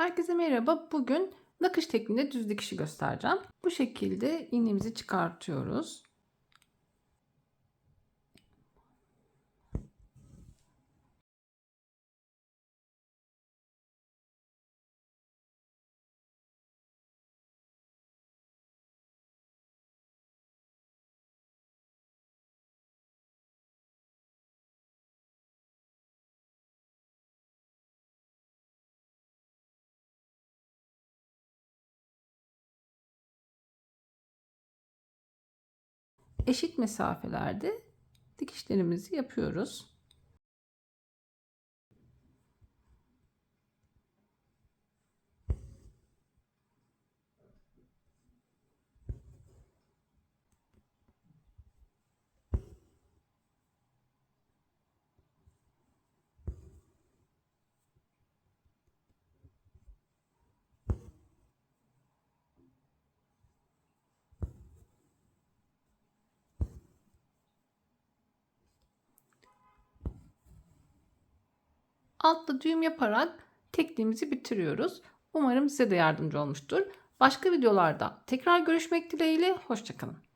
Herkese merhaba. Bugün nakış tekniğinde düz dikişi göstereceğim. Bu şekilde iğnemizi çıkartıyoruz. Eşit mesafelerde dikişlerimizi yapıyoruz. Altta düğüm yaparak tekniğimizi bitiriyoruz. Umarım size de yardımcı olmuştur. Başka videolarda tekrar görüşmek dileğiyle. Hoşçakalın.